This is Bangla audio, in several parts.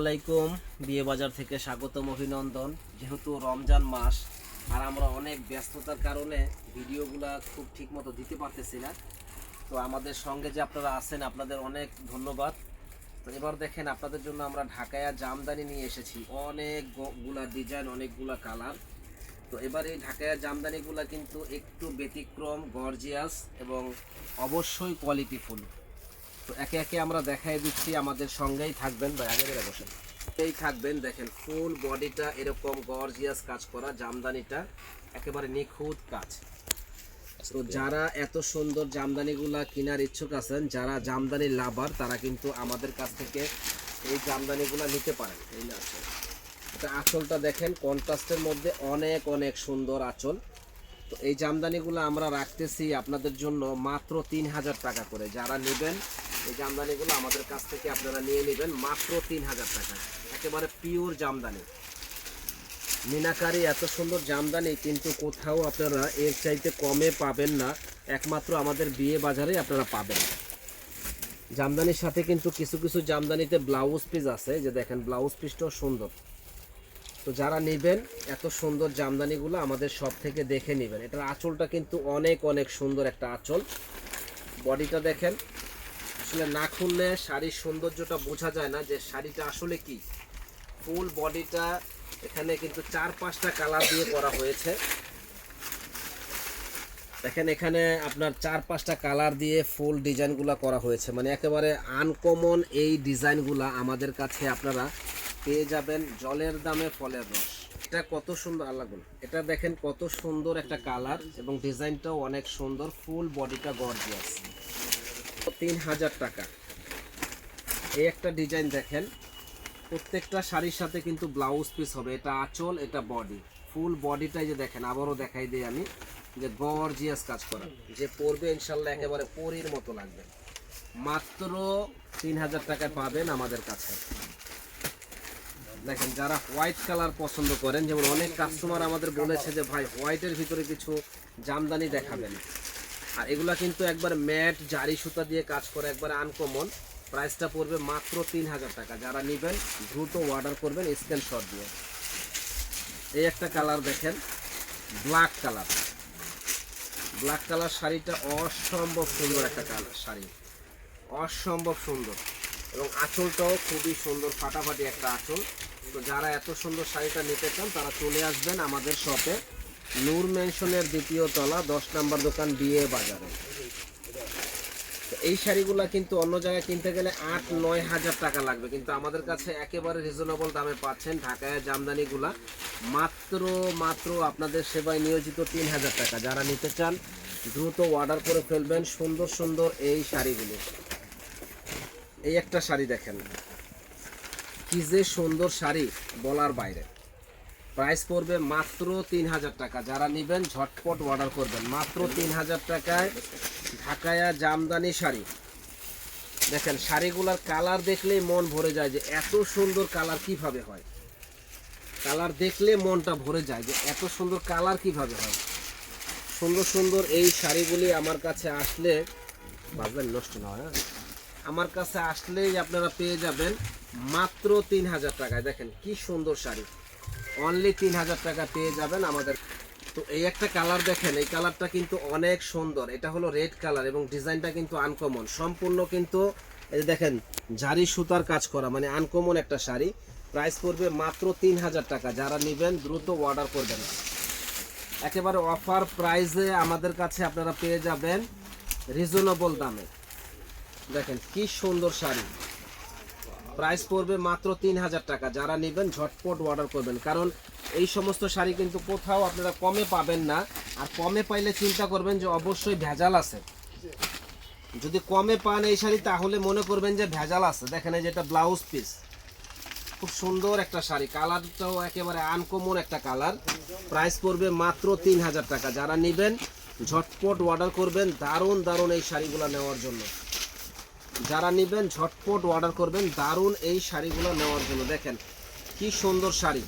আলাইকুম। বিয়ে বাজার থেকে স্বাগতম, অভিনন্দন। যেহেতু রমজান মাস, আর আমরা অনেক ব্যস্ততার কারণে ভিডিওগুলা খুব ঠিক মতো দিতে পারতেছি না, তো আমাদের সঙ্গে যে আপনারা আছেন, আপনাদের অনেক ধন্যবাদ। তো এবার দেখেন, আপনাদের জন্য আমরা ঢাকায়া জামদানি নিয়ে এসেছি। অনেকগুলা ডিজাইন, অনেকগুলা কালার। তো এবার এই ঢাকায়া জামদানিগুলা কিন্তু একটু ব্যতিক্রম, গর্জিয়াস এবং অবশ্যই কোয়ালিটিফুল তো একে একে আমরা দেখাই দিচ্ছি আমাদের সঙ্গেই থাকবেন। বা আগে বেড়ে বসেন। এই থাকবেন দেখেন ফুল বডিটা এরকম গর্জিয়াস কাজ করা জামদানিটা একেবারে নিখুঁত কাজ। তো যারা এত সুন্দর জামদানিগুলা কেনার ইচ্ছুক আছেন যারা জামদানি লাভার তারা কিন্তু আমাদের কাছ থেকে এই জামদানিগুলা নিতে পারেন। এই না আঁচল এটা আঁচলটা দেখেন কন্ট্রাস্টের মধ্যে অনেক অনেক সুন্দর আঁচল। তো এই জামদানিগুলো আমরা রাখতেছি আপনাদের জন্য মাত্র তিন হাজার টাকা করে। যারা নেবেন এই জামদানিগুলো আমাদের কাছ থেকে আপনারা নিয়ে নেবেন মাত্র তিন হাজার টাকা। একেবারে পিওর জামদানি। মিনাকারি এত সুন্দর জামদানি, কিন্তু কোথাও আপনারা এর চাইতে কমে পাবেন না। একমাত্র আমাদের বিয়ে বাজারে আপনারা পাবেন। জামদানির সাথে কিন্তু কিছু কিছু জামদানিতে ব্লাউজ পিস আছে, যে দেখেন ব্লাউজ পিসটাও সুন্দর। তো যারা নেবেন, এত সুন্দর জামদানিগুলো আমাদের সব থেকে দেখে নেবেন। এটার আঁচলটা কিন্তু অনেক অনেক সুন্দর একটা আঁচল। বডিটা দেখেন আসলে না খুললে শাড়ির সৌন্দর্যটা বোঝা যায় না যে শাড়িটা আসলে কি। ফুল বডিটা এখানে কিন্তু চার পাঁচটা কালার দিয়ে করা হয়েছে। দেখেন এখানে আপনার চার পাঁচটা কালার দিয়ে ফুল ডিজাইনগুলো করা হয়েছে। মানে একেবারে আনকমন এই ডিজাইনগুলা আমাদের কাছে আপনারা পেয়ে যাবেন জলের দামে ফলের রস। এটা কত সুন্দর আল্লাগুন এটা দেখেন কত সুন্দর একটা কালার এবং ডিজাইনটাও অনেক সুন্দর, ফুল বডিটা গর্জিয়াস। তিন হাজার টাকা। এই একটা ডিজাইন দেখেন, প্রত্যেকটা শাড়ির সাথে কিন্তু ব্লাউজ পিস হবে। এটা আঁচল, এটা বডি। ফুল বডিটাই যে দেখেন, আবারও দেখাই দিই আমি, যে গর্জিয়াস কাজ করা। যে পরবে ইনশাল্লাহ একেবারে পরির মতো লাগবে। মাত্র তিন হাজার টাকায় পাবেন আমাদের কাছে। দেখেন, যারা হোয়াইট কালার পছন্দ করেন, যেমন অনেক কাস্টমার আমাদের বলেছে যে, ভাই, হোয়াইটের ভিতরে কিছু জামদানি দেখাবেন। আর এগুলা কিন্তু একবার ম্যাট, জারি সুতা দিয়ে কাজ করে একবার আনকমন প্রাইসটা পড়বে মাত্র তিন হাজার টাকা। যারা নেবেন, দ্রুত অর্ডার করবেন স্ক্রিনশট দিয়ে। এই একটা কালার দেখেন ব্ল্যাক কালার ব্ল্যাক কালার শাড়িটা অসম্ভব সুন্দর একটা কালার শাড়ি। অসম্ভব সুন্দর। এবং আঁচলটাও খুবই সুন্দর, ফাটাফাটি একটা আঁচল। তো যারা এত সুন্দর শাড়িটা নিতে চান, তারা চলে আসবেন আমাদের শপে নূর মেনশনের দ্বিতীয় তলা, দশ নাম্বার দোকান বিয়ে বাজারে। এই শাড়িগুলা কিন্তু অন্য জায়গায় কিনতে গেলে আট, নয় হাজার টাকা লাগবে। কিন্তু আমাদের কাছে একেবারে রিজনেবল দামে পাচ্ছেন ঢাকায় জামদানিগুলা। মাত্র মাত্র আপনাদের সেবায় নিয়োজিত তিন হাজার টাকা। যারা নিতে চান, দ্রুত অর্ডার করে ফেলবেন সুন্দর সুন্দর এই শাড়িগুলি। এই একটা শাড়ি দেখেন। কি যে সুন্দর শাড়ি বলার বাইরে। প্রাইস পড়বে মাত্র তিন হাজার টাকা। যারা নেবেন, ঝটপট অর্ডার করবেন। মাত্র তিন হাজার টাকায় ঢাকায়া জামদানি শাড়ি। দেখেন, শাড়িগুলার কালার দেখলেই মন ভরে যায় যে এত সুন্দর কালার কীভাবে হয়। কালার দেখলে মনটা ভরে যায় যে এত সুন্দর কালার কীভাবে হয়। সুন্দর সুন্দর এই শাড়িগুলি আমার কাছে আসলে বাজবেন, নষ্ট না হয় হ্যাঁ? আমার কাছে আসলেই আপনারা পেয়ে যাবেন মাত্র তিন হাজার টাকায়। দেখেন, কি সুন্দর শাড়ি। অনলি তিন হাজার টাকা পেয়ে যাবেন আমাদের। তো এই একটা কালার দেখেন, এই কালারটা কিন্তু অনেক সুন্দর। এটা হলো রেড কালার এবং ডিজাইনটা কিন্তু আনকমন সম্পূর্ণ কিন্তু এই দেখেন, জারি সুতার কাজ করা মানে আনকমন একটা শাড়ি। প্রাইস পড়বে মাত্র তিন হাজার টাকা। যারা নেবেন, দ্রুত অর্ডার করবেন। একেবারে অফার প্রাইসে আমাদের কাছে আপনারা পেয়ে যাবেন রিজনেবল দামে। দেখেন কি সুন্দর শাড়ি। প্রাইস পড়বে মাত্র তিন হাজার টাকা। যারা নেবেন, ঝটপট অর্ডার করবেন। কারণ এই সমস্ত শাড়ি কিন্তু কোথাও আপনারা কমে পাবেন না। আর কমে পাইলে চিন্তা করবেন যে অবশ্যই ভেজাল আছে। যদি কমে পান এই শাড়ি, তাহলে মনে করবেন যে ভেজাল আছে। দেখেন এই যেটা ব্লাউজ পিস খুব সুন্দর একটা শাড়ি। কালারটাও একেবারে আনকমন একটা কালার। প্রাইস পড়বে মাত্র তিন হাজার টাকা। যারা নেবেন, ঝটপট অর্ডার করবেন। দারুণ দারুণ এই শাড়িগুলো নেওয়ার জন্য। যারা নেবেন, ঝটপট অর্ডার করবেন। দারুণ এই শাড়িগুলো নেওয়ার জন্য। দেখেন, কি সুন্দর শাড়ি।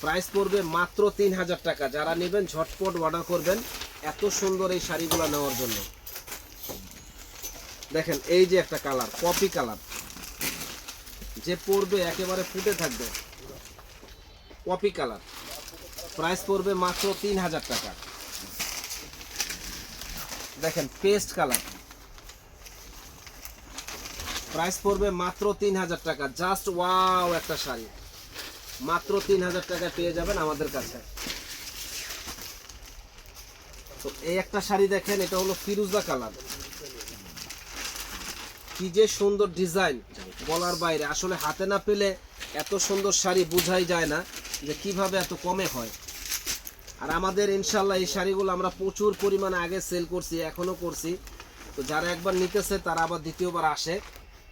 প্রাইস পড়বে মাত্র তিন হাজার টাকা। যারা নেবেন, ঝটপট অর্ডার করবেন এত সুন্দর এই শাড়িগুলো নেওয়ার জন্য। দেখেন, এই যে একটা কালার কপি কালার। যে পড়বে একেবারে ফুটে থাকবে। Copy colour. প্রাইস পড়বে মাত্র তিন হাজার টাকা। দেখেন পেস্ট কালার। প্রাইস পড়বে মাত্র তিন হাজার টাকা। জাস্ট ওয়াও একটা শাড়ি। মাত্র তিন হাজার টাকা পেয়ে যাবেন আমাদের কাছে। তো এই একটা শাড়ি দেখেন, এটা হলো ফিরুজা কালার। কি যে সুন্দর ডিজাইন, বলার বাইরে। আসলে হাতে না পেলে এত সুন্দর শাড়ি বোঝাই যায় না যে কীভাবে এত কমে হয়। আর আমাদের ইনশাল্লাহ এই শাড়িগুলো আমরা প্রচুর পরিমাণে আগে সেল করছি, এখনও করছি। তো যারা একবার নিতেছে, তারা আবার দ্বিতীয়বার আসে।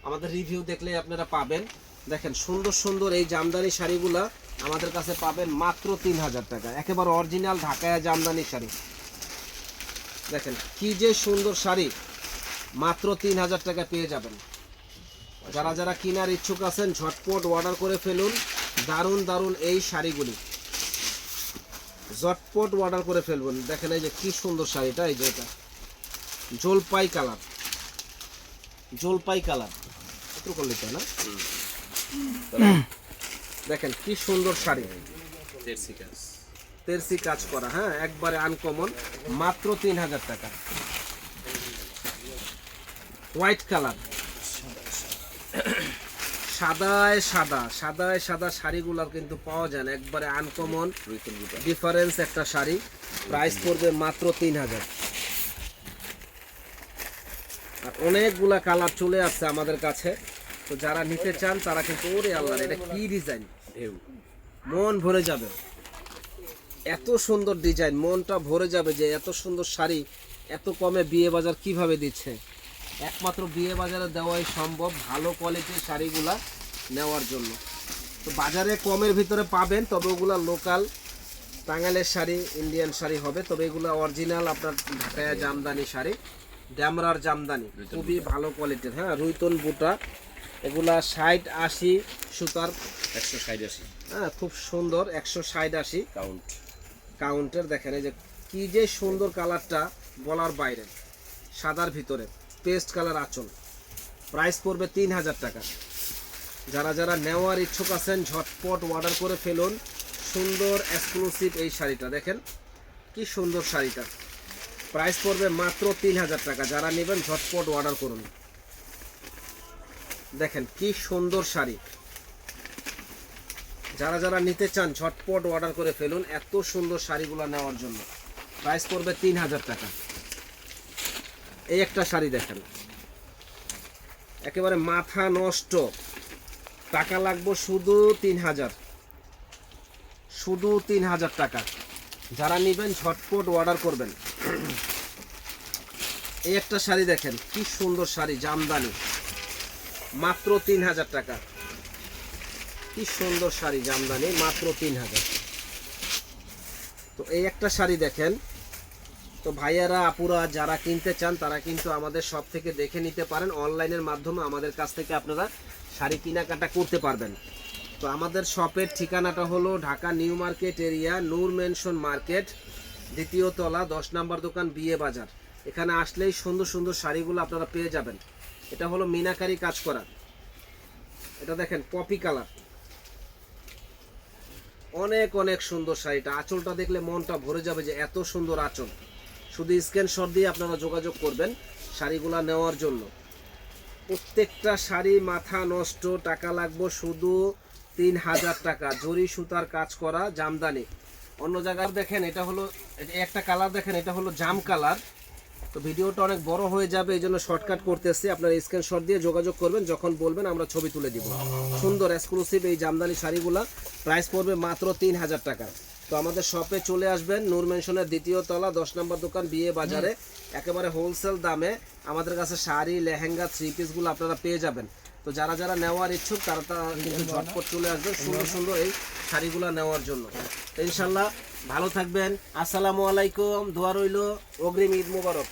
আমাদের রিভিউ দেখলেই আপনারা পাবেন। দেখেন, সুন্দর সুন্দর এই জামদানি শাড়িগুলা আমাদের কাছে পাবেন মাত্র তিন হাজার টাকা। একেবারে অরিজিনাল ঢাকায় জামদানি শাড়ি। দেখেন, কি যে সুন্দর শাড়ি, মাত্র তিন হাজার টাকা পেয়ে যাবেন। যারা যারা কেনার ইচ্ছুক আছেন, ঝটপট অর্ডার করে ফেলুন। দারুণ দারুণ এই শাড়িগুলি। ঝটপট অর্ডার করে ফেলবেন দেখেন এই যে কি সুন্দর শাড়িটা, এই যে এটা। জলপাই কালার। জলপাই কালার। একটু করলে তাই না? দেখেন কি সুন্দর শাড়ি। তেরসি কাজ। করা হ্যাঁ? একবারে আনকমন মাত্র তিন হাজার টাকা। হোয়াইট কালার সাদায় সাদা সাদায় সাদা শাড়িগুলো কিন্তু পাওয়া যায় না। একবারে আনকমন ডিফারেন্স একটা শাড়ি। প্রাইস পড়বে মাত্র তিন হাজার আর অনেকগুলা কালার চলে আসছে আমাদের কাছে। তো যারা নিতে চান, তারা কিন্তু ওরে আল্লাহ, এটা কি ডিজাইন ঢেউ। মন ভরে যাবে। এত সুন্দর ডিজাইন মনটা ভরে যাবে যে এত সুন্দর শাড়ি, এত কমে বিয়ে বাজার কীভাবে দিচ্ছে? একমাত্র বিয়ে বাজারে দেওয়াই সম্ভব ভালো কোয়ালিটির শাড়িগুলা নেওয়ার জন্য। তো বাজারে কমের ভিতরে পাবেন, তবে ওগুলা লোকাল টাঙ্গাইলের শাড়ি ইন্ডিয়ান শাড়ি হবে, তবে এগুলো অরিজিনাল আপনার ঢাকায় জামদানি শাড়ি। ড্যামরার জামদানি খুবই ভালো কোয়ালিটির হ্যাঁ? রুইতন বুটা এগুলা ষাট আশি সুতার। একশো ষাট আশি। হ্যাঁ খুব সুন্দর একশো ষাট আশি। কাউন্ট কাউন্টার দেখেন এই যে কি যে সুন্দর কালারটা বলার বাইরে সাদার ভিতরে পেস্ট কালার আঁচল। প্রাইস পড়বে তিন হাজার টাকা। যারা যারা নেওয়ার ইচ্ছুক আছেন ঝটপট অর্ডার করে ফেলুন। সুন্দর এক্সক্লুসিভ এই শাড়িটা দেখেন? কি সুন্দর শাড়িটা। প্রাইস পড়বে মাত্র তিন হাজার টাকা। যারা নেবেন, ঝটপট অর্ডার করুন। দেখেন কি সুন্দর শাড়ি। যারা যারা নিতে চান, ঝটপট অর্ডার করে ফেলুন এত সুন্দর শাড়িগুলো নেওয়ার জন্য। প্রাইস পড়বে তিন হাজার টাকা। এই একটা শাড়ি দেখেন। একেবারে মাথা নষ্ট। টাকা লাগবে শুধু তিন হাজার। শুধু তিন হাজার টাকা। যারা নেবেন, ঝটপট অর্ডার করবেন। এই একটা শাড়ি দেখেন, কি সুন্দর শাড়ি, জামদানি। মাত্র তিন হাজার টাকা। কি সুন্দর শাড়ি, জামদানি, মাত্র তিন হাজার। তো এই একটা শাড়ি দেখেন, তো ভাইয়ারা, আপুরা, যারা কিনতে চান, তারা কিন্তু আমাদের সব থেকে দেখে নিতে পারেন। অনলাইনের মাধ্যমে আমাদের কাছ থেকে আপনারা শাড়ি কেনাকাটা করতে পারবেন। তো আমাদের শপের ঠিকানাটা হলো Dhaka new market area, Noor mansion market. দ্বিতীয় তলা, দশ নাম্বার দোকান, বিয়ে বাজার। এখানে আসলেই সুন্দর সুন্দর শাড়িগুলো আপনারা পেয়ে যাবেন। এটা হলো মিনাকারি কাজ করা। এটা দেখেন পপি কালার অনেক অনেক সুন্দর শাড়িটা। আঁচলটা দেখলে মনটা ভরে যাবে যে এত সুন্দর আঁচল। শুধু স্ক্রিনশট দিয়ে আপনারা যোগাযোগ করবেন শাড়িগুলো নেওয়ার জন্য। প্রত্যেকটা শাড়ি মাথা নষ্ট, টাকা লাগবে শুধু তিন হাজার টাকা। জরি সুতার কাজ করা, জামদানি। অন্য জায়গার দেখেন, এটা হলো একটা কালার দেখেন এটা হলো জাম কালার তো ভিডিওটা অনেক বড় হয়ে যাবে এই জন্য শর্টকাট করতেছি। আপনার স্ক্রিনশট দিয়ে যোগাযোগ করবেন যখন বলবেন আমরা ছবি তুলে দিব। সুন্দর এক্সক্লুসিভ এই জামদানি শাড়িগুলা। প্রাইস পড়বে মাত্র তিন হাজার টাকা। তো আমাদের শপে চলে আসবেন নূর মেনশনের দ্বিতীয় তলা দশ নম্বর দোকান বিয়ে বাজারে। একেবারে হোলসেল দামে। আমাদের কাছে শাড়ি লেহেঙ্গা থ্রি পিসগুলো আপনারা পেয়ে যাবেন। তো যারা যারা নেওয়ার ইচ্ছুক তারা তারা কিন্তু ঝটপট চলে আসবেন সুন্দর সুন্দর এই শাড়িগুলো নেওয়ার জন্য। ইনশাল্লাহ ভালো থাকবেন। আসসালামু আলাইকুম। দোয়া রইল। অগ্রিম ঈদ মুবারক।